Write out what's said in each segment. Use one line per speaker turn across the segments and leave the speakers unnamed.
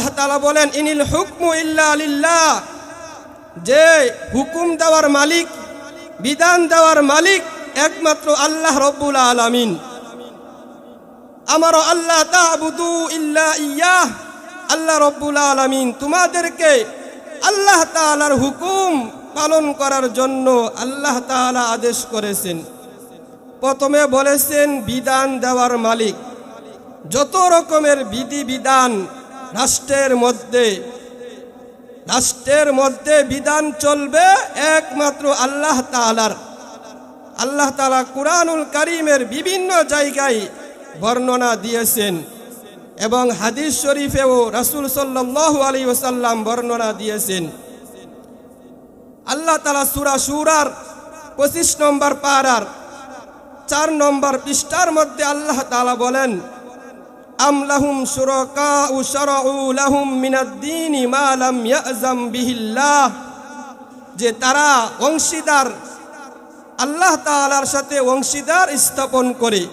আল্লাহ তালা বলেন, ইনিল হুকমু ইল্লা যে হুকুম দেওয়ার মালিক, বিধান দেওয়ার মালিক একমাত্র আল্লাহ রব্বুল আলামিন। আমার আল্লাহ তাবুদু ইল্লা ইয়াহ। আল্লাহ রব্বুল আলামিন তোমাদেরকে আল্লাহ তাআলার হুকুম পালন করার জন্য আল্লাহ তাআলা আদেশ করেছেন। প্রথমে বলেছেন, বিধান দেওয়ার মালিক। যত রকমের বিধি বিধান রাষ্ট্রের মধ্যে রাষ্ট্রের মধ্যে বিধান চলবে একমাত্র আল্লাহ তাআলার। আল্লাহ তাআলা কুরআনুল কারীমের বিভিন্ন জায়গায় বর্ণনা দিয়েছেন এবং হাদিস শরীফেও রাসূল সাল্লাল্লাহু আলাইহি ওয়াসাল্লাম বর্ণনা দিয়েছেন। আল্লাহ তালা সূরা সূরার 25 নম্বর পারার চার নম্বর পৃষ্ঠার মধ্যে আল্লাহ তাআলা বলেন লাহুম শুরাকা শারউ লাহুম মিনাদ-দীন মা লাম ইয়াযাম বিহিল্লাহ। যে তারা অংশীদার, আল্লাহ তাআলার সাথে অংশীদার স্থাপন করে,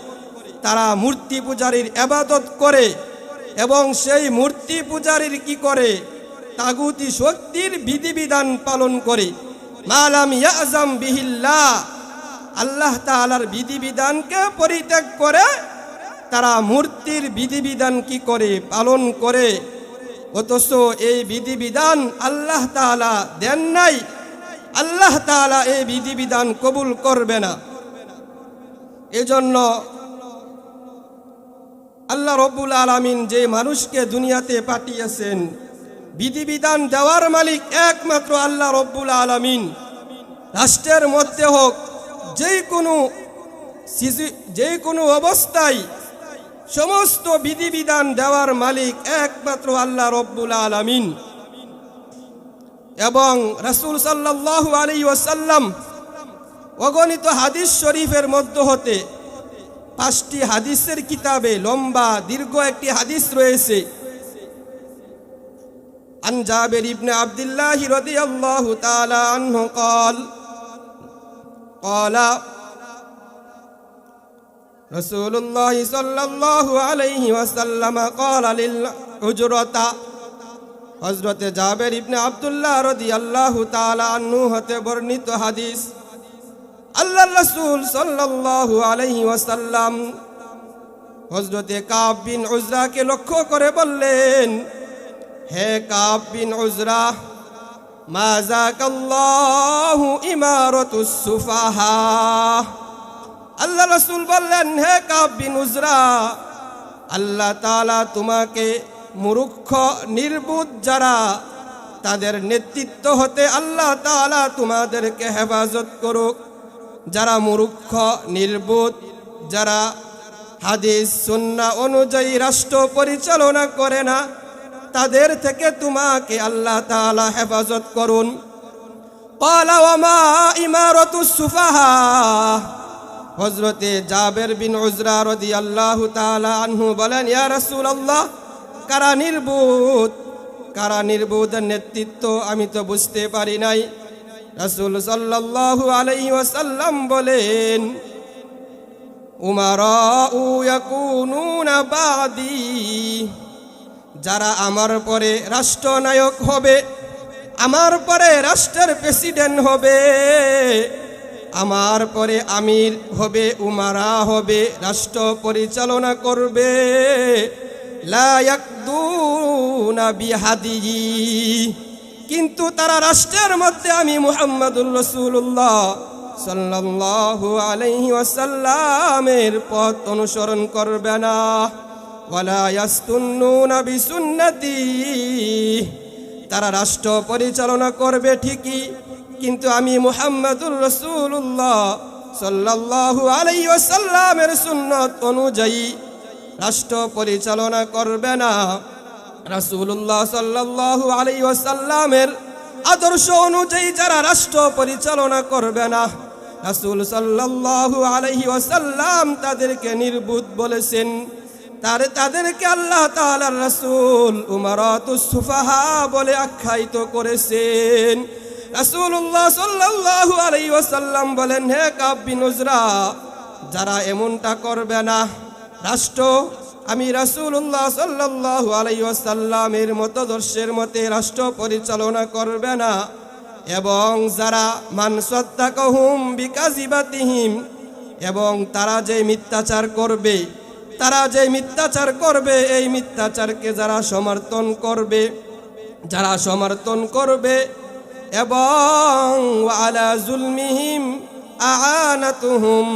তারা মূর্তি পূজারীর আবাদত করে এবং সেই মূর্তি পূজারীর কি করে? তাগুতি শক্তির বিধিবিধান পালন করে। মালাম ইয়াজাম বিহিল্লাহ। আল্লাহ তাআলার বিধিবিধানকে পরিত্যাগ করে তারা মূর্তির বিধিবিধান কি করে পালন করে? অথচ এই বিধিবিধান আল্লাহ তাআলা দেন নাই। আল্লাহ তাআলা এই বিধিবিধান কবুল করবে না। এজন্য আল্লাহ রব্বুল আলামিন যে মানুষকে দুনিয়াতে পাঠিয়েছেন, বিধিবিধান দেওয়ার মালিক একমাত্র আল্লাহ রব্বুল আলামিন। রাষ্ট্রের মধ্যে হোক যে কোনো যে কোনো অবস্থায় সমস্ত বিধিবিধান দেওয়ার মালিক একমাত্র আল্লাহ রব্বুল আলামিন এবং রাসূল সাল্লাল্লাহু আলাইহি ওয়াসাল্লাম অগণিত হাদিস শরীফের মধ্য হতে পাঁচটি হাদিসের কিতাবে লম্বা দীর্ঘ একটি হাদিস রয়েছে عن جابر بن عبد الله رضي الله تعالى عنه قال قال رسول الله صلى الله عليه وسلم قال للحجرة হজরত জাবের ইবনে আব্দুল্লাহ রদি আল্লাহ তালা আন্নু হতে বর্ণিত হাদিস আল্লাহ রসুল সাল্লাল্লাহু আলাইহি ওয়াসাল্লাম হজরতে কাব বিন উজরাকে লক্ষ্য করে বললেন হে কাব বিন উজরা মাজাকাল্লাহু ইমারতুস সুফাহা আল্লাহ রসুল বললেন, হে কাবিনুজরা আল্লাহ তালা তোমাকে মুরুক্ষ নির্বুদ যারা, তাদের নেতৃত্ব হতে আল্লাহ তালা তোমাদেরকে হেফাজত করুক। যারা মুরুক্ষ নির্বুদ যারা হাদিস, সন্না অনুযায়ী রাষ্ট্র পরিচালনা করে না, তাদের থেকে তোমাকে আল্লাহ তালা হেফাজত করুন। পালা ইমারত সুফাহা হজরতে জাবের বিন উজরা রদি আল্লাহ আনহু বলেন, ইয়া রসুল রাসূলুল্লাহ, কারা নির্বোধ? কারা নির্বোধের নেতৃত্ব? আমি তো বুঝতে পারি নাই। রাসূল সাল্লাল্লাহু আলাইহি ওয়াসাল্লাম বলেন যারা আমার পরে রাষ্ট্রনায়ক হবে, আমার পরে রাষ্ট্রের প্রেসিডেন্ট হবে। আমার পরে আমির হবে, উমারা হবে, রাষ্ট্র পরিচালনা করবে। কিন্তু তারা রাষ্ট্রের মধ্যে আমি মুহাম্মাদুর রসুল্লাহ সাল্লাল্লাহু আলাইহি ওয়াসাল্লামের পথ অনুসরণ করবে না। তারা রাষ্ট্র পরিচালনা করবে ঠিকই কিন্তু আমি মুহাম্মাদুর রসুল্লাহ সাল্লাল্লাহু আলাইহি ওয়াসাল্লামের সুন্নত অনুযায়ী রাষ্ট্র পরিচালনা করবে না। রাসূলুল্লাহ সাল্লাল্লাহু আলাইহি ওয়াসাল্লামের আদর্শ অনুযায়ী যারা রাষ্ট্র পরিচালনা করবে না, রাসূল সাল্লাল্লাহু আলাইহি ওয়াসাল্লাম তাদেরকে নির্বুধ বলেছেন। তার তাদেরকে আল্লাহ তাআলার রাসূল উমারাতুস সুফাহা বলে আখ্যায়িত করেছেন। রাসূলুল্লাহ সাল্লাল্লাহু আলাইহি ওয়াসাল্লাম বলেন, হে কাব বিন উজরা, যারা এমনটা করবে না, রাষ্ট্র, আমি রাসূলুল্লাহ সাল্লাল্লাহু আলাইহি ওয়াসাল্লামের মতদর্শের মতে রাষ্ট্র পরিচালনা করবে না, এবং যারা মান সদ্দাকহুম বিকাজিবাতিহিম এবং তারা যে মিথ্যাচার করবে, তারা যে মিথ্যাচার করবে, এই মিথ্যাচারকে যারা সমর্থন করবে, যারা সমর্থন করবে এবং আলা জুলমিহিম আনাতুহুম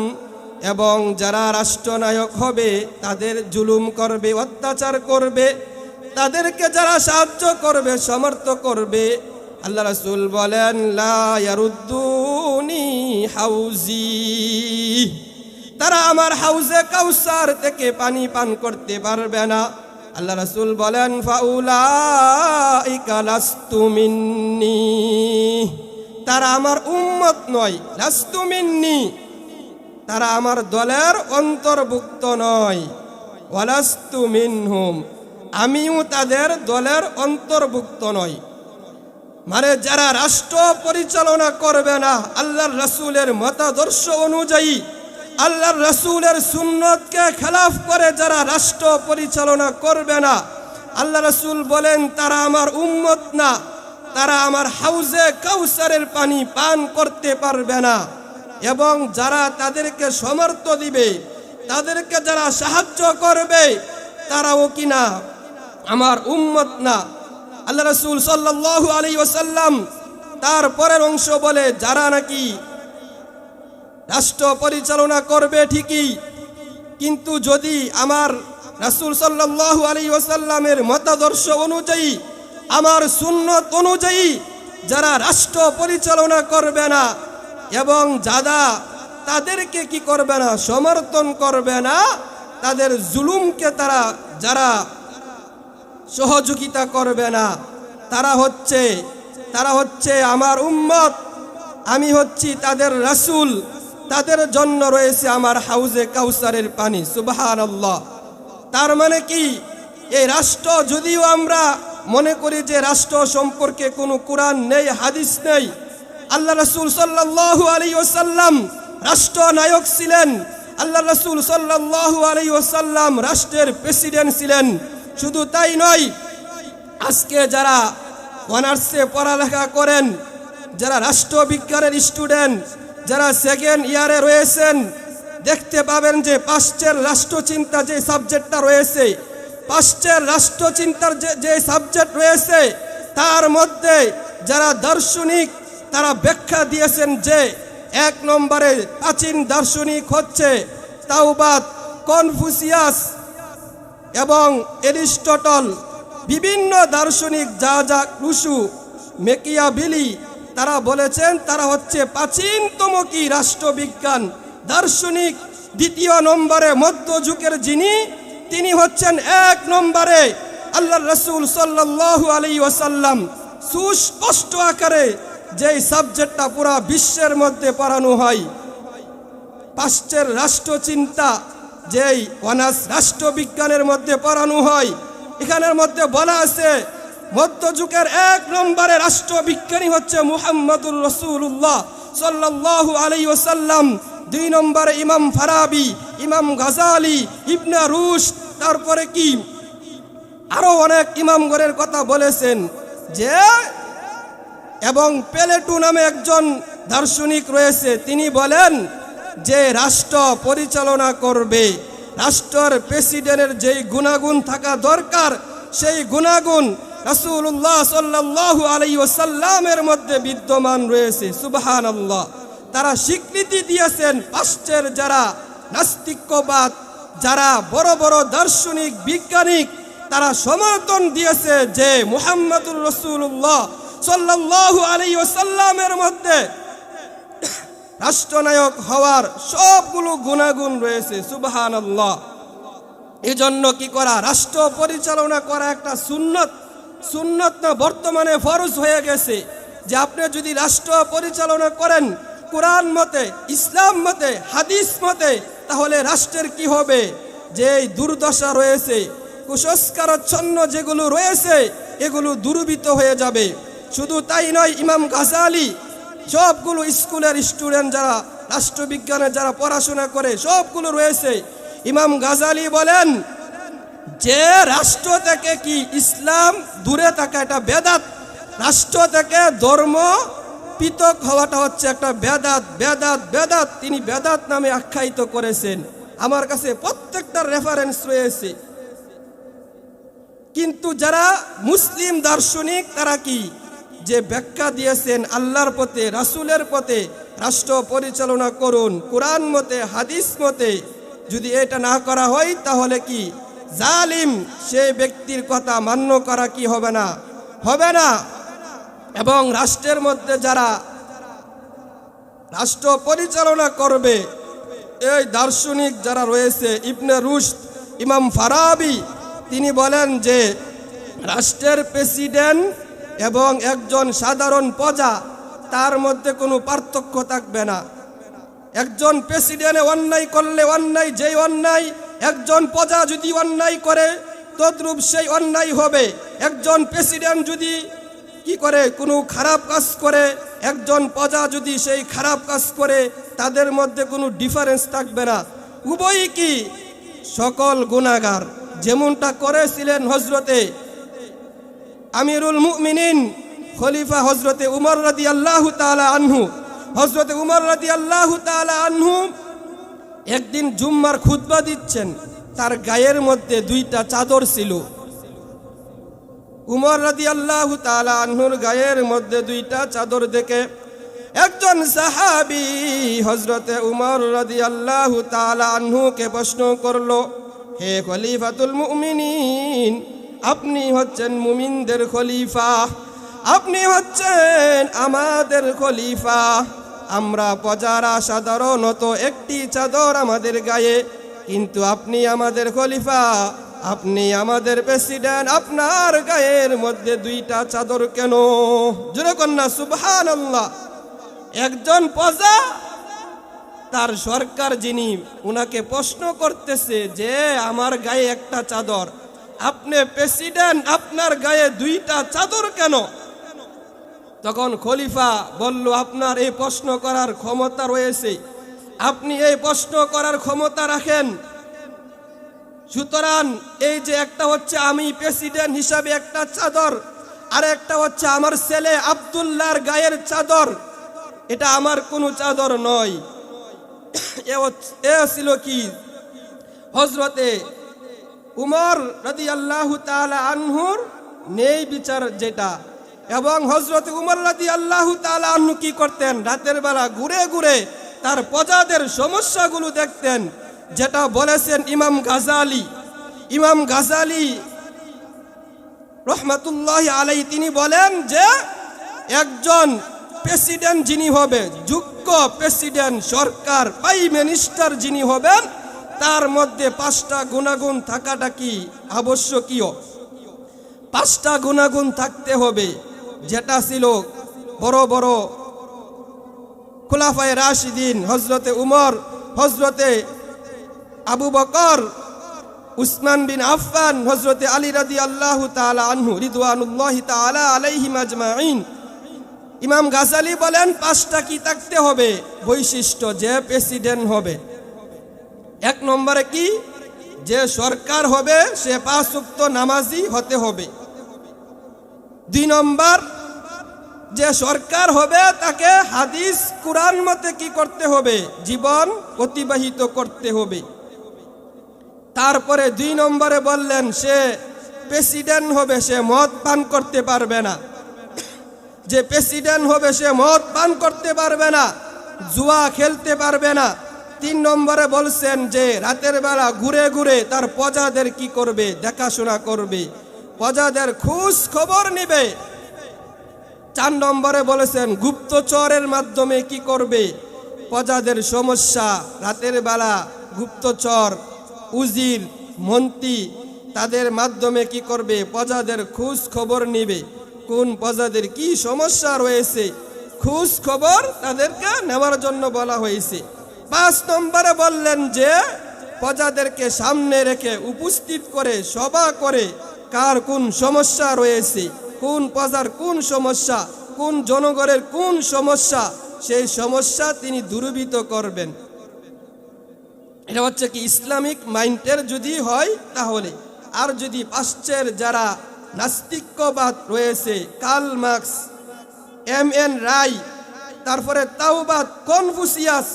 এবং যারা রাষ্ট্রনায়ক হবে, তাদের জুলুম করবে, অত্যাচার করবে, তাদেরকে যারা সাহায্য করবে, সমর্থ করবে। আল্লাহ রাসূল বলেন, লা ইয়ারুদ্দুনি হাউজি। তারা আমার হাউজে কাউসার থেকে পানি পান করতে পারবে না। আল্লাহ রাসূল বলেন লাস্তু তারা আমার উম্মত নয়, লাস্তু মিন্নি। তারা আমার দলের অন্তর্ভুক্ত নয়, ওয়ালাস্তু মিনহুম। আমিও তাদের দলের অন্তর্ভুক্ত নয় মানে যারা রাষ্ট্র পরিচালনা করবে না, আল্লাহর রসুলের মতাদর্শ অনুযায়ী আল্লাহর রসুলের সুন্নতকে খেলাফ করে যারা রাষ্ট্র পরিচালনা করবে না আল্লাহ রসুল বলেন, তারা আমার উম্মত না, তারা আমার হাউজে কাউসারের পানি পান করতে পারবে না। এবং যারা তাদেরকে সমর্থ দিবে, তাদেরকে যারা সাহায্য করবে, তারাও কিনা আমার উম্মত না। আল্লাহ রসুল সাল্লাল্লাহু আলাইহি ওসাল্লাম তার পরের অংশ বলে, যারা নাকি রাষ্ট্র পরিচালনা করবে ঠিকই। কিন্তু যদি আমার রাসূল সাল্লাল্লাহু আলাইহি ওসাল্লামের মতাদর্শ অনুযায়ী, আমার সুন্নত অনুযায়ী যারা রাষ্ট্র পরিচালনা করবে না এবং যারা তাদেরকে কি করবে না, সমর্থন করবে না, তাদের জুলুমকে তারা, যারা সহযোগিতা করবে না, তারা হচ্ছে তারা হচ্ছে আমার উম্মত, আমি হচ্ছি তাদের রাসূল। তাদের জন্য রয়েছে আমার হাউজে কাউসারের পানি সুবাহান তার মানে কি? এই রাষ্ট্র, যদিও আমরা মনে করি যে রাষ্ট্র সম্পর্কে কোনো কোরআন নেই, হাদিস নেই, আল্লাহ রসুল সাল্লাল্লাহু আলাইহি ওয়াসাল্লাম রাষ্ট্রনায়ক ছিলেন, আল্লাহ রসুল সাল্লাল্লাহু আলাইহি ওসাল্লাম রাষ্ট্রের প্রেসিডেন্ট ছিলেন, শুধু তাই নয়, আজকে যারা অনার্সে পড়ালেখা করেন, যারা রাষ্ট্রবিজ্ঞানের স্টুডেন্ট যারা সেকেন্ড ইয়ারে রয়েছেন, দেখতে পাবেন যে পাশ্চের রাষ্ট্রচিন্তা যে সাবজেক্টটা রয়েছে পাশ্চের রাষ্ট্রচিন্তার যে যে সাবজেক্ট রয়েছে, তার মধ্যে যারা দার্শনিক, তারা ব্যাখ্যা দিয়েছেন যে এক নম্বরে প্রাচীন দার্শনিক হচ্ছে তাওবাদ কনফুসিয়াস এবং এরিস্টটল। বিভিন্ন দার্শনিক, যা যা রুশু, মেকিয়াবিলি তারা বলেছেন, তারা হচ্ছে প্রাচীনতম কি রাষ্ট্রবিজ্ঞান। দার্শনিক দ্বিতীয় নম্বরে মধ্যযুগের যিনি, তিনি হচ্ছেন এক নম্বরে আল্লাহ রসুল সাল্লাল্লাহু আলী ওয়াসাল্লাম। সুস্পষ্ট আকারে যেই সাবজেক্টটা পুরা বিশ্বের মধ্যে পড়ানো হয়। পাশ্চের রাষ্ট্রচিন্তা যেই অনার্স রাষ্ট্রবিজ্ঞানের মধ্যে পড়ানো হয়। এখানের মধ্যে বলা আছে মধ্যযুগের এক নম্বরে রাষ্ট্রবিজ্ঞানী হচ্ছে মুহাম্মদুর রসুল্লাহ সাল্লাল্লাহু আলাই ওসাল্লাম দুই নম্বরে ইমাম ফারাবি, ইমাম গাজালি, ইবনা রুশ, তারপরে কি? আরও অনেক ইমাম ইমামগরের কথা বলেছেন যে, এবং পেলেটু নামে একজন দার্শনিক রয়েছে, তিনি বলেন যে রাষ্ট্র পরিচালনা করবে। রাষ্ট্রের প্রেসিডেন্টের যেই গুণাগুণ থাকা দরকার, সেই গুণাগুণ রাসূলুল্লাহ সাল্লাল্লাহু আলাইহি ওয়াসাল্লামের মধ্যে বিদ্যমান রয়েছে, সুবহানাল্লাহ। তারা স্বীকৃতি দিয়েছেন পাশ্চের যারা নাস্তিক্যবাদ যারা বড় বড় দার্শনিক, বিজ্ঞানিক, তারা সমর্থন দিয়েছে যে মুহাম্মদুর রসুল্লাহ সাল্লাল্লাহু আলাইহি ওয়াসাল্লামের মধ্যে রাষ্ট্রনায়ক হওয়ার সবগুলো গুণাগুণ রয়েছে সুবহান আল্লাহ এই জন্য কি করা? রাষ্ট্র পরিচালনা করা একটা সুন্নত সুন্নত না বর্তমানে ফরজ হয়ে গেছে। যে আপনি যদি রাষ্ট্র পরিচালনা করেন, কোরআন মতে, ইসলাম মতে, হাদিস মতে, তাহলে রাষ্ট্রের কি হবে? যে দুর্দশা রয়েছে, কুসংস্কারচ্ছন্ন যেগুলো রয়েছে, এগুলো দুর্বৃত হয়ে যাবে। শুধু তাই নয়, ইমাম গাজালি, সবগুলো স্কুলের স্টুডেন্ট যারা, রাষ্ট্রবিজ্ঞানে যারা পড়াশোনা করে, সবগুলো রয়েছে। ইমাম গাজালি বলেন যে রাষ্ট্র থেকে কি ইসলাম দূরে থাকা এটা বেদাত, রাষ্ট্র থেকে ধর্ম পৃথক হওয়াটা হচ্ছে একটা বেদাত বেদাত বেদাত। তিনি বেদাত নামে আখ্যায়িত করেছেন। আমার কাছে প্রত্যেকটা রেফারেন্স রয়েছে। কিন্তু যারা মুসলিম দার্শনিক, তারা কি? যে ব্যাখ্যা দিয়েছেন আল্লাহর পথে, রাসূলের পথে, রাষ্ট্র পরিচালনা করুন। কোরআন মতে, হাদিস মতে, যদি এটা না করা হয়, তাহলে কি? জালিম, সেই ব্যক্তির কথা মান্য করা কি হবে না? হবে না। এবং রাষ্ট্রের মধ্যে যারা রাষ্ট্র পরিচালনা করবে, এই দার্শনিক যারা রয়েছে, ইবনে রুশদ, ইমাম ফারাবি, তিনি বলেন যে, রাষ্ট্রের প্রেসিডেন্ট এবং একজন সাধারণ প্রজা, তার মধ্যে কোনো পার্থক্য থাকবে না। একজন প্রেসিডেন্টে অন্যায় করলে অন্যায়, যেই অন্যায়, একজন প্রজা যদি অন্যায় করে, তদ্রূপ সেই অন্যায় হবে। একজন প্রেসিডেন্ট যদি কি করে, কোনো খারাপ কাজ করে, একজন প্রজা যদি সেই খারাপ কাজ করে, তাদের মধ্যে কোনো ডিফারেন্স থাকবে না। উভয়ই কি? সকল গুণাগার। যেমনটা করেছিলেন হজরতে আমিরুল মুমিনিন খলিফা হজরতে উমর রাদি আল্লাহ তালা আনহু। হজরতে উমর রাদি আল্লাহ আনহু একদিন জুম্মার খুতবা দিচ্ছেন, তার গায়ের মধ্যে দুইটা চাদর ছিল। উমর রাদি আল্লাহ আনহুর গায়ের মধ্যে দুইটা চাদর দেখে একজন সাহাবি হজরতে উমর রাদি আল্লাহ আনহুকে প্রশ্ন করল, হে খলিফাতুল মুমিনিন, আপনি হচ্ছেন মুমিনদের খলিফা, আপনি হচ্ছেন আমাদের খলিফা। আমরা প্রজারা সাধারণত একটি চাদর আমাদের গায়ে, কিন্তু আপনি আমাদের খলিফা, আপনি আমাদের প্রেসিডেন্ট, আপনার গায়ের মধ্যে দুইটা চাদর কেন? জোরে কন্যা সুবহান একজন প্রজা, তার সরকার যিনি, উনাকে প্রশ্ন করতেছে যে, আমার গায়ে একটা চাদর, আপনি প্রেসিডেন্ট, আপনার গায়ে দুইটা চাদর কেন? তখন খলিফা বলল, আপনার এই প্রশ্ন করার ক্ষমতা রয়েছে। আপনি এই প্রশ্ন করার ক্ষমতা রাখেন। সুতরাং এই যে একটা হচ্ছে আমি প্রেসিডেন্ট হিসাবে একটা চাদর, আর একটা হচ্ছে আমার ছেলে আবদুল্লার গায়ের চাদর, এটা আমার কোনো চাদর নয়। এ ছিল কি? হজরতে উমর রাদি আল্লাহ আনহুর নেই বিচার যেটা। এবং হজরত উমর রাদি আল্লাহ আনহু কি করতেন? রাতের বেলা ঘুরে ঘুরে তার প্রজাদের সমস্যাগুলো দেখতেন। যেটা বলেছেন ইমাম গাজালি। ইমাম গাজালি রহমতুল্লাহ আলাই তিনি বলেন যে, একজন প্রেসিডেন্ট যিনি হবে, যোগ্য প্রেসিডেন্ট, সরকার প্রাইম মিনিস্টার যিনি হবেন, তার মধ্যে পাঁচটা গুণাগুণ থাকাটা কি আবশ্যকীয়? পাঁচটা গুণাগুণ থাকতে হবে। যেটা ছিল বড় বড় খুলাফায় রাশিদিন হজরতে উমর হজরতে আবু বকর, উসমান বিন আফফান হজরতে আলী রাদি আল্লাহ তালা আনহু আজমাইন ইমাম গাজালি বলেন, পাঁচটা কি থাকতে হবে? বৈশিষ্ট্য, যে প্রেসিডেন্ট হবে। এক নম্বরে কি? যে সরকার হবে, সে পাঁচ উক্ত নামাজি হতে হবে। দুই নম্বর, যে সরকার হবে তাকে হাদিস কোরআন মতে কি করতে হবে? জীবন অতিবাহিত করতে হবে। তারপরে দুই নম্বরে বললেন, সে প্রেসিডেন্ট হবে, সে মদ পান করতে পারবে না। যে প্রেসিডেন্ট হবে, সে মদ পান করতে পারবে না, জুয়া খেলতে পারবে না। তিন নম্বরে বলছেন যে, রাতের বেলা ঘুরে ঘুরে তার প্রজাদের কি করবে? দেখাশোনা করবে। প্রজাদের খোঁজ খবর নিবে। চার নম্বরে বলেছেন গুপ্তচরের মাধ্যমে কি করবে? প্রজাদের সমস্যা, রাতের বেলা গুপ্তচর উজির মন্ত্রী তাদের মাধ্যমে কি করবে? প্রজাদের খোঁজ খবর নিবে। কোন প্রজাদের কি সমস্যা রয়েছে? খোঁজ খবর তাদেরকে নেওয়ার জন্য বলা হয়েছে। পাঁচ নম্বরে বললেন যে প্রজাদেরকে সামনে রেখে উপস্থিত করে, সভা করে কার কোন সমস্যা রয়েছে? কোন প্রজার কোন সমস্যা? কোন জনগণের কোন সমস্যা? সেই সমস্যা তিনি দূরীভূত করবেন। এটা হচ্ছে কি ইসলামিক মাইন্ডের যদি হয় তাহলে। আর যদি পাশ্চের যারা নাস্তিক্যবাদ রয়েছে, Karl Marx, M N Roy, তারপরে তাওবাদ, কনফুসিয়াস,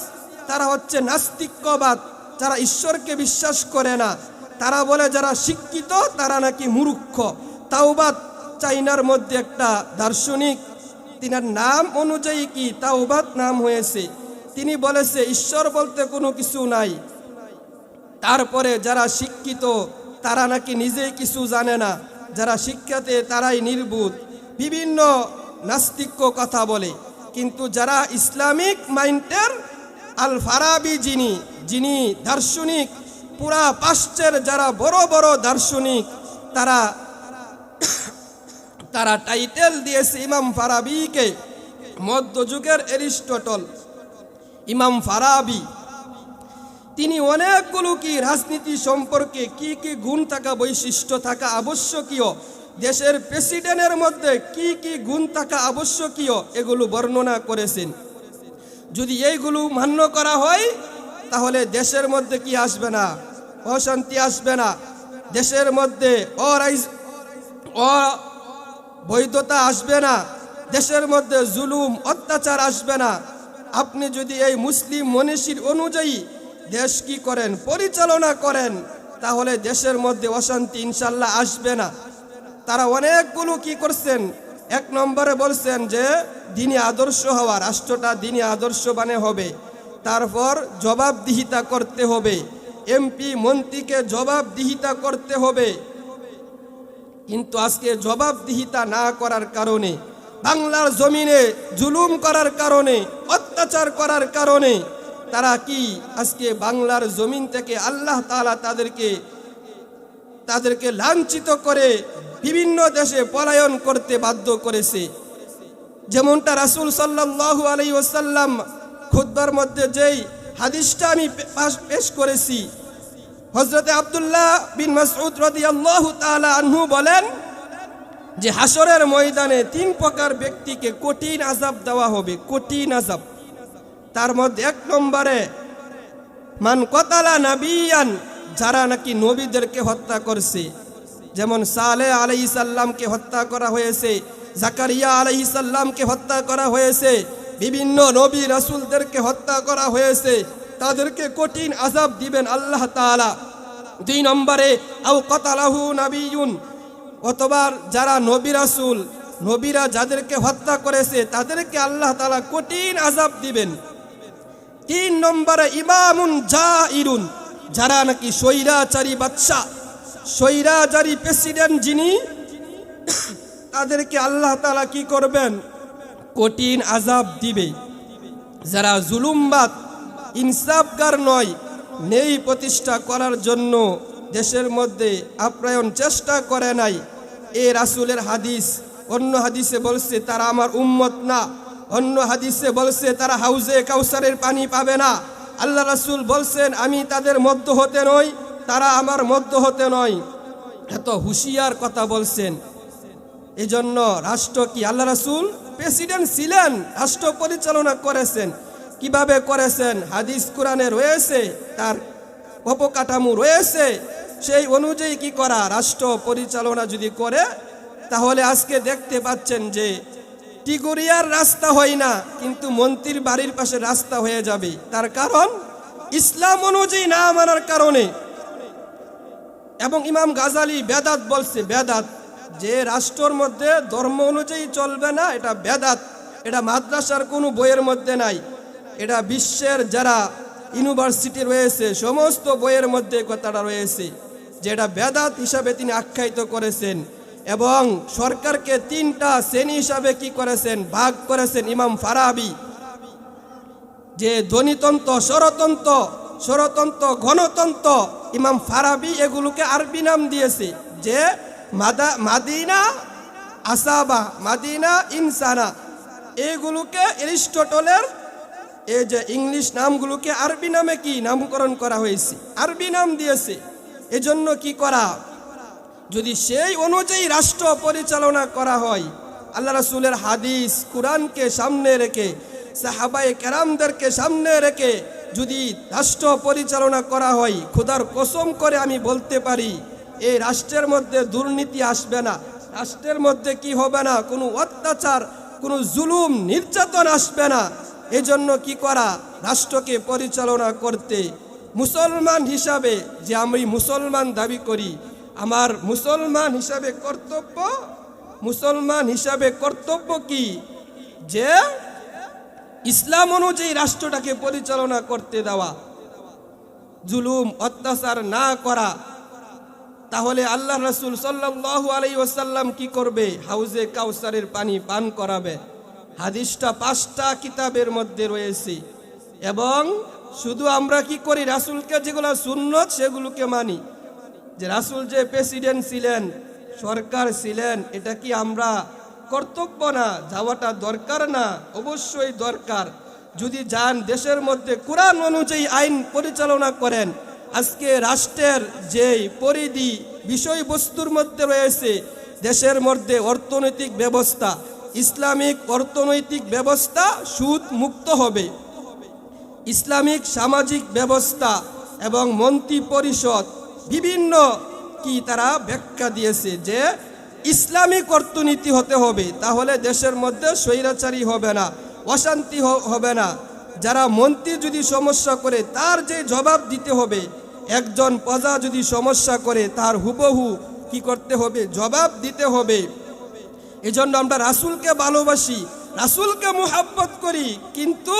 তারা হচ্ছে নাস্তিক্যবাদ যারা ঈশ্বরকে বিশ্বাস করে না তারা বলে, যারা শিক্ষিত, তারা নাকি মূর্খ। তাওবাদ চাইনার মধ্যে একটা দার্শনিক, তিনার নাম অনুযায়ী কি তাওবাদ নাম হয়েছে? তিনি বলেছে, ঈশ্বর বলতে কোনো কিছু নাই। তারপরে যারা শিক্ষিত, তারা নাকি নিজেই কিছু জানে না। যারা শিক্ষাতে, তারাই নির্বুধ। বিভিন্ন নাস্তিক্য কথা বলে। কিন্তু যারা ইসলামিক মাইন্ডের আল ফারাবি যিনি যিনি দার্শনিক পুরা পাশ্চের যারা বড় বড় দার্শনিক, তারা তারা টাইটেল দিয়েছে ইমাম ফারাবিকে, মধ্যযুগের এরিস্টটল, ইমাম ফারাবি। তিনি অনেকগুলো কি রাজনীতি সম্পর্কে কি কি গুণ থাকা বৈশিষ্ট্য থাকা আবশ্যকীয়, দেশের প্রেসিডেন্টের মধ্যে কি কি গুণ থাকা আবশ্যকীয়, এগুলো বর্ণনা করেছেন। যদি এইগুলো মান্য করা হয় তাহলে দেশের মধ্যে কি আসবে না? অশান্তি আসবে না। দেশের মধ্যে অবৈধতা আসবে না। দেশের মধ্যে জুলুম, অত্যাচার আসবে না। আপনি যদি এই মুসলিম মনীষীর অনুযায়ী দেশ কি করেন, পরিচালনা করেন, তাহলে দেশের মধ্যে অশান্তি ইনশাল্লাহ আসবে না। তারা অনেকগুলো কি করছেন? এক নম্বরে বলছেন যে, দিনী আদর্শ হওয়া, রাষ্ট্রটা দিনী আদর্শ বানে হবে। তারপর জবাবদিহিতা করতে হবে। এমপি মন্ত্রীকে জবাবদিহিতা করতে হবে। কিন্তু আজকে জবাবদিহিতা না করার কারণে, বাংলার জমিনে জুলুম করার কারণে, অত্যাচার করার কারণে তারা কি আজকে বাংলার জমিন থেকে আল্লাহ তালা তাদেরকে তাদেরকে লাঞ্ছিত করে বিভিন্ন দেশে পলায়ন করতে বাধ্য করেছে। যেমনটা রাসূল সাল্লাল্লাহু আলাই ওয়াসাল্লাম খুতবার মধ্যে যেই হাদিসটা আমি পাশ- করেছি হজরতে আব্দুল্লাহ বিন মাসউদ রাদিয়াল্লাহু তাআলা আনহু বলেন যে হাসরের ময়দানে তিন প্রকার ব্যক্তিকে কঠিন আজাব দেওয়া হবে, কঠিন আজাব তার মধ্যে এক নম্বরে, মান কতালা নাবিয়ান, যারা নাকি নবীদেরকে হত্যা করছে। যেমন সালে আলাইহি সাল্লামকে হত্যা করা হয়েছে, জাকারিয়া আলাইহি সাল্লামকে হত্যা করা হয়েছে বিভিন্ন নবী রাসুলদেরকে হত্যা করা হয়েছে। তাদেরকে কঠিন আজাব দিবেন আল্লাহ তাআলা। দুই নম্বরে, আও কতালাহু নাবিয়ুন, অথবা যারা নবী রাসুল, নবীরা যাদেরকে হত্যা করেছে, তাদেরকে আল্লাহ তালা কঠিন আজাব দিবেন। তিন নম্বরে, ইমামুন জা ইরুন যারা নাকি স্বৈরাচারী বাদশা স্বৈরাচারী প্রেসিডেন্ট যিনি, তাদেরকে আল্লাহ তাআলা কি করবেন? কঠিন আজাব দিবে। যারা জুলুমবাদ ইনসাফকার নয়, নেই প্রতিষ্ঠা করার জন্য দেশের মধ্যে আপ্রায়ণ চেষ্টা করে নাই। এ রাসুলের হাদিস, অন্য হাদিসে বলছে, তারা আমার উম্মত না। অন্য হাদিসে বলছে, তারা হাউজে কাউসারের পানি পাবে না। আল্লাহ রাসুল বলছেন, আমি তাদের মধ্য হতে নই, তারা আমার মধ্য হতে নয়। এত হুঁশিয়ার কথা বলছেন। এজন্য রাষ্ট্র কি আল্লাহ রাসূল? প্রেসিডেন্ট ছিলেন, রাষ্ট্র পরিচালনা করেছেন, কীভাবে করেছেন, হাদিস কোরআনে রয়েছে, তার অপকাঠামো রয়েছে, সেই অনুযায়ী কি করা, রাষ্ট্র পরিচালনা যদি করে, তাহলে আজকে দেখতে পাচ্ছেন যে টিগুরিয়ার রাস্তা হয় না, কিন্তু মন্ত্রীর বাড়ির পাশে রাস্তা হয়ে যাবে। তার কারণ, ইসলাম অনুযায়ী না মানার কারণে। এবং ইমাম গাজালি বেদাত বলছে, বেদাত যে রাষ্ট্রর মধ্যে ধর্ম অনুযায়ী চলবে না, এটা বেদাত, এটা মাদ্রাসার কোনো বইয়ের মধ্যে নাই। এটা বিশ্বের যারা ইউনিভার্সিটি রয়েছে, সমস্ত বইয়ের মধ্যে কথাটা রয়েছে যেটা বেদাত হিসাবে তিনি আখ্যায়িত করেছেন এবং সরকারকে তিনটা শ্রেণি হিসাবে কি করেছেন, ভাগ করেছেন ইমাম ফারাবি যে ধ্বনিতন্ত্র, স্বরতন্ত্র স্বরতন্ত্র, গণতন্ত্র, ইমাম ফারাবি এগুলোকে আরবি নাম দিয়েছে। যে মাদা, মাদিনা আসাবা, মাদিনা ইনসানা এগুলোকে এরিস্টটলের, এই যে ইংলিশ নামগুলোকে আরবি নামে কি নামকরণ করা হয়েছে? আরবি নাম দিয়েছে। এজন্য কি করা? যদি সেই অনুযায়ী রাষ্ট্র পরিচালনা করা হয়, আল্লাহ রাসূলের হাদিস কোরআনকে সামনে রেখে, সাহাবায়ে কেরামদেরকে সামনে রেখে যদি রাষ্ট্র পরিচালনা করা হয়, খোদার কসম করে আমি বলতে পারি এই রাষ্ট্রের মধ্যে দুর্নীতি আসবে না। রাষ্ট্রের মধ্যে কি হবে না? কোনো অত্যাচার, কোনো জুলুম, নির্যাতন আসবে না। এজন্য কি করা? রাষ্ট্রকে পরিচালনা করতে। মুসলমান হিসাবে যে আমি মুসলমান দাবি করি, আমার মুসলমান হিসাবে কর্তব্য? মুসলমান হিসাবে কর্তব্য কি? যে ইসলাম অনুযায়ী রাষ্ট্রটাকে পরিচালনা করতে দেওয়া। জুলুম, অত্যাচার না করা। তাহলে আল্লাহ রসুল সাল্লাল্লাহু আলাই ওসাল্লাম কি করবে? হাউজে কাউসারের পানি পান করাবে। হাদিসটা পাঁচটা কিতাবের মধ্যে রয়েছে। এবং শুধু আমরা কি করি? রাসূলকে যেগুলো সুন্নত সেগুলোকে মানি। যে রাসূল যে প্রেসিডেন্ট ছিলেন, সরকার ছিলেন, এটা কি আমরা কর্তব্য না? যাওয়াটা দরকার না? অবশ্যই দরকার। যদি যান, দেশের মধ্যে কোরআন অনুযায়ী আইন পরিচালনা করেন আজকে রাষ্ট্রের যেই পরিধি বিষয়বস্তুর মধ্যে রয়েছে, দেশের মধ্যে অর্থনৈতিক ব্যবস্থা, ইসলামিক অর্থনৈতিক ব্যবস্থা সুদ মুক্ত হবে। ইসলামিক সামাজিক ব্যবস্থা এবং মন্ত্রী পরিষদ বিভিন্ন কি তারা ব্যাখ্যা দিয়েছে যে, ইসলামিক অর্থনীতি হতে হবে, তাহলে দেশের মধ্যে স্বৈরাচারী হবে না, অশান্তি হবে না। যারা মন্ত্রী যদি সমস্যা করে, তার যে জবাব দিতে হবে একজন প্রজা যদি সমস্যা করে, তার হুবহু কি করতে হবে? জবাব দিতে হবে। এজন্য আমরা রাসূলকে ভালোবাসি, রাসূলকে মোহাব্বত করি, কিন্তু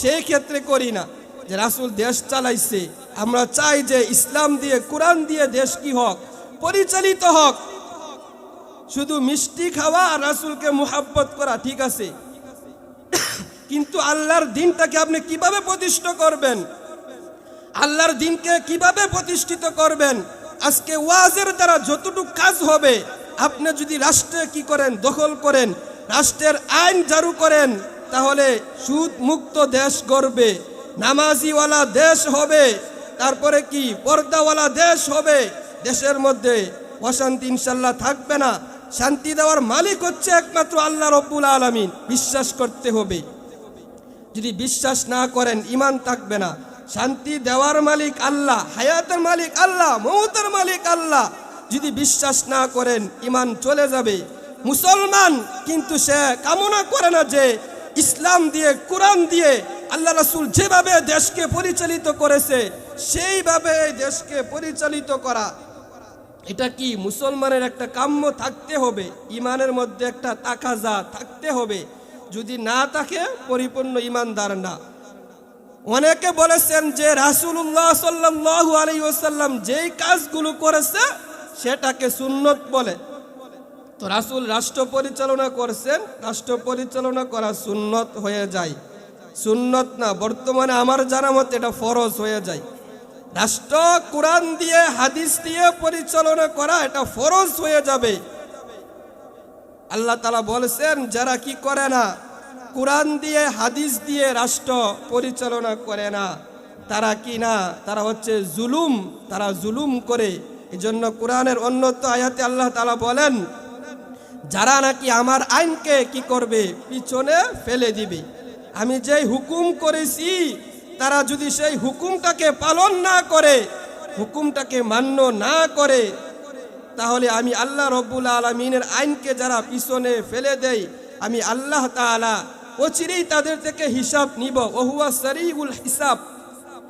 সেই ক্ষেত্রে করি না। যে রাসুল দেশ চালাইছে, আমরা চাই যে ইসলাম দিয়ে, কোরআন দিয়ে দেশ কি হোক, পরিচালিত হোক। শুধু মিষ্টি খাওয়া আর রাসূলকে মোহাব্বত করা ঠিক আছে। কিন্তু আল্লাহর দিনটাকে আপনি কীভাবে প্রতিষ্ঠা করবেন? আল্লাহর দিনকে কীভাবে প্রতিষ্ঠিত করবেন? আজকে ওয়াজের দ্বারা যতটুকু কাজ হবে, আপনি যদি রাষ্ট্রে কি করেন, দখল করেন, রাষ্ট্রের আইন জারু করেন, তাহলে সুদ মুক্ত দেশ গড়বে, নামাজিওয়ালা দেশ হবে, তারপরে কি পর্দাওয়ালা দেশ হবে, দেশের মধ্যে অশান্তি ইনশাল্লাহ থাকবে না। শান্তি দেওয়ার মালিক হচ্ছে একমাত্র আল্লাহ রব্বুল আলমিন, বিশ্বাস করতে হবে। যদি বিশ্বাস না করেন ইমান থাকবে না। শান্তি দেওয়ার মালিক আল্লাহ, হায়াতের মালিক আল্লাহ, মৌতের মালিক আল্লাহ। যদি বিশ্বাস না করেন ইমান চলে যাবে। মুসলমান কিন্তু সে কামনা করে না যে ইসলাম দিয়ে, কোরআন দিয়ে আল্লাহ রাসূল যেভাবে দেশকে পরিচালিত করেছে, সেইভাবে দেশকে পরিচালিত করা। এটা কি মুসলমানের একটা কাম্য থাকতে হবে? ইমানের মধ্যে একটা তাকাজা থাকতে হবে। যদি না থাকে, পরিপূর্ণ ইমানদার না। অনেকে বলেছেন যে রাসূলুল্লাহ সাল্লাল্লাহু আলাইহি ওয়াসাল্লাম যেই কাজগুলো করেছে, সেটাকে সুন্নত বলে। তো রাসূল রাষ্ট্র পরিচালনা করছেন, রাষ্ট্র পরিচালনা করা সুন্নত হয়ে যায়। সুন্নত না, বর্তমানে আমার জানা মতে এটা ফরজ হয়ে যায়। রাষ্ট্র কোরআন দিয়ে, হাদিস দিয়ে পরিচালনা করা এটা ফরজ হয়ে যাবে। আল্লাহ তালা বলেছেন, যারা কি করে না কোরআন দিয়ে, হাদিস দিয়ে রাষ্ট্র পরিচালনা করে না। তারা কি না? তারা হচ্ছে জুলুম। তারা জুলুম করে। এই জন্য কোরআনের অন্যত আয়াতে আল্লাহ তালা বলেন, যারা নাকি আমার আইনকে কি করবে? পিছনে ফেলে দিবে। আমি যেই হুকুম করেছি, তারা যদি সেই হুকুমটাকে পালন না করে, হুকুমটাকে মান্য না করে, তাহলে আমি আল্লাহ রব্বুল আলমিনের আইনকে যারা পিছনে ফেলে দেয়, আমি আল্লাহ তাআলা অচিরেই তাদের থেকে হিসাব নিব। ওহুয়া সরিউল হিসাব।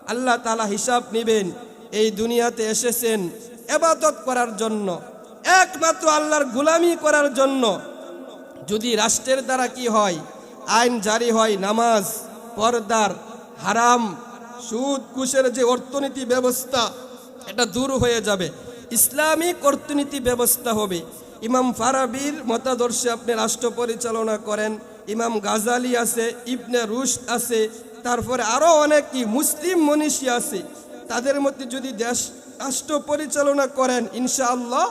আল্লাহ তালা হিসাব নিবেন। এই দুনিয়াতে এসেছেন এবাদত করার জন্য। একমাত্র আল্লাহর গুলামি করার জন্য। যদি রাষ্ট্রের দ্বারা কি হয়? আইন জারি হয়, নামাজ, পর্দার, হারাম, সুদ, ঘুষের যে অর্থনীতি ব্যবস্থা, এটা দূর হয়ে যাবে। ইসলামিক অর্থনীতি ব্যবস্থা হবে। ইমাম ফারাবির মতাদর্শে আপনি রাষ্ট্র পরিচালনা করেন। ইমাম গাজালি আছে, ইবনে রুশ আছে, তারপরে আরও অনেক কি মুসলিম মনীষী আছে। তাদের মধ্যে যদি দেশ রাষ্ট্র পরিচালনা করেন, ইনশাআল্লাহ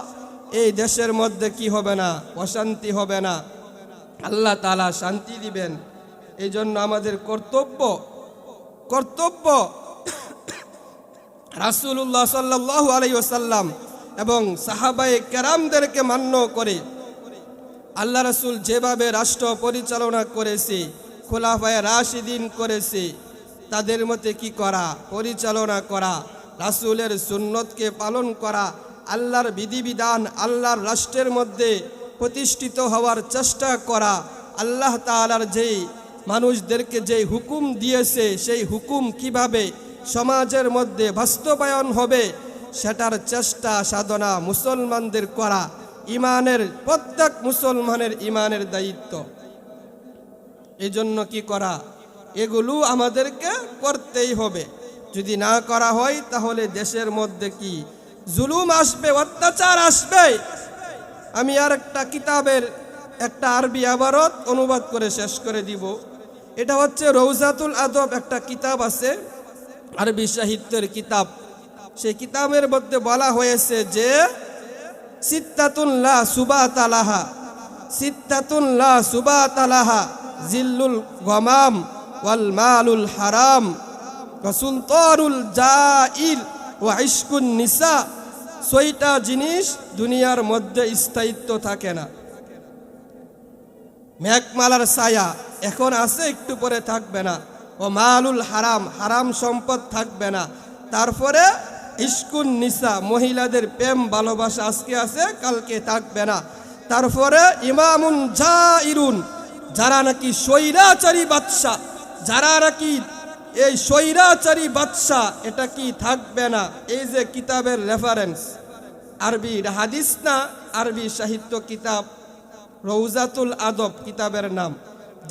এই দেশের মধ্যে কি হবে না? অশান্তি হবে না। আল্লাহ তালা শান্তি দিবেন। এই জন্য আমাদের কর্তব্য কর্তব্য রাসূলুল্লাহ সাল্লাল্লাহু আলাই ওসাল্লাম এবং সাহাবায়ে কেরামদেরকে মান্য করে আল্লাহ রাসূল যেভাবে রাষ্ট্র পরিচালনা করেছে, খোলাফায়ে রাশিদিন করেছে, তাদের মতে কি করা? পরিচালনা করা, রাসূলের সুন্নতকে পালন করা, আল্লাহর বিধিবিধান আল্লাহর রাষ্ট্রের মধ্যে প্রতিষ্ঠিত হওয়ার চেষ্টা করা, আল্লাহ তাআলার যেই মানুষদেরকে যেই হুকুম দিয়েছে, সেই হুকুম কীভাবে সমাজের মধ্যে বাস্তবায়ন হবে, সেটার চেষ্টা, সাধনা মুসলমানদের করা ইমানের, প্রত্যেক মুসলমানের ইমানের দায়িত্ব। এই জন্য কি করা? এগুলো আমাদেরকে করতেই হবে। যদি না করা হয়, তাহলে দেশের মধ্যে কি জুলুম আসবে, অত্যাচার আসবে? আমি আর একটা কিতাবের একটা আরবি আবারত অনুবাদ করে শেষ করে দিব। এটা হচ্ছে রৌজাতুল আদব একটা কিতাব আছে, আরবি সাহিত্যের কিতাব। সেই কিতাবের মধ্যে বলা হয়েছে যে জিল্লুল ওয়াল হারাম। ও নিসা। জিনিস দুনিয়ার মধ্যে স্থায়িত্ব থাকে না। মেঘমালার ছায়া এখন আছে, একটু পরে থাকবে না। ও মালুল হারাম হারাম সম্পদ থাকবে না। তারপরে ইস্কুন নিসা, মহিলাদের প্রেম, ভালোবাসা আজকে আছে, কালকে থাকবে না। তারপরে ইমামুন জাইরুন, যারা নাকি স্বৈরাচারী বাদশা যারা নাকি এই স্বৈরাচারী বাদশা এটা কি থাকবে না? এই যে কিতাবের রেফারেন্স আরবি হাদিস না, আরবি সাহিত্য কিতাব রৌজাতুল আদব কিতাবের নাম,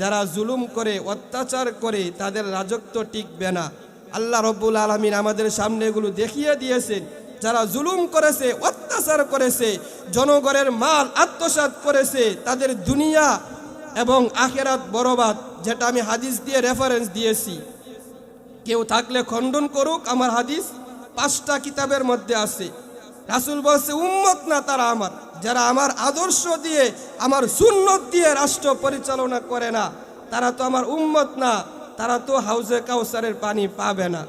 যারা জুলুম করে, অত্যাচার করে, তাদের রাজত্ব টিকবে না। আল্লাহ রব্বুল আলমিন আমাদের সামনে এগুলো দেখিয়ে দিয়েছেন। যারা জুলুম করেছে, অত্যাচার করেছে, জনগণের মাল আত্মসাৎ করেছে, তাদের দুনিয়া এবং আখেরাত বরবাদ, যেটা আমি হাদিস দিয়ে রেফারেন্স দিয়েছি। কেউ থাকলে খণ্ডন করুক, আমার হাদিস পাঁচটা কিতাবের মধ্যে আছে। রাসুল বলছে, উম্মত না তারা আমার। যারা আমার আদর্শ দিয়ে, আমার সুন্নত দিয়ে রাষ্ট্র পরিচালনা করে না, তারা তো আমার উম্মত না। তারা তো হাউজে কাউসারের পানি পাবে না।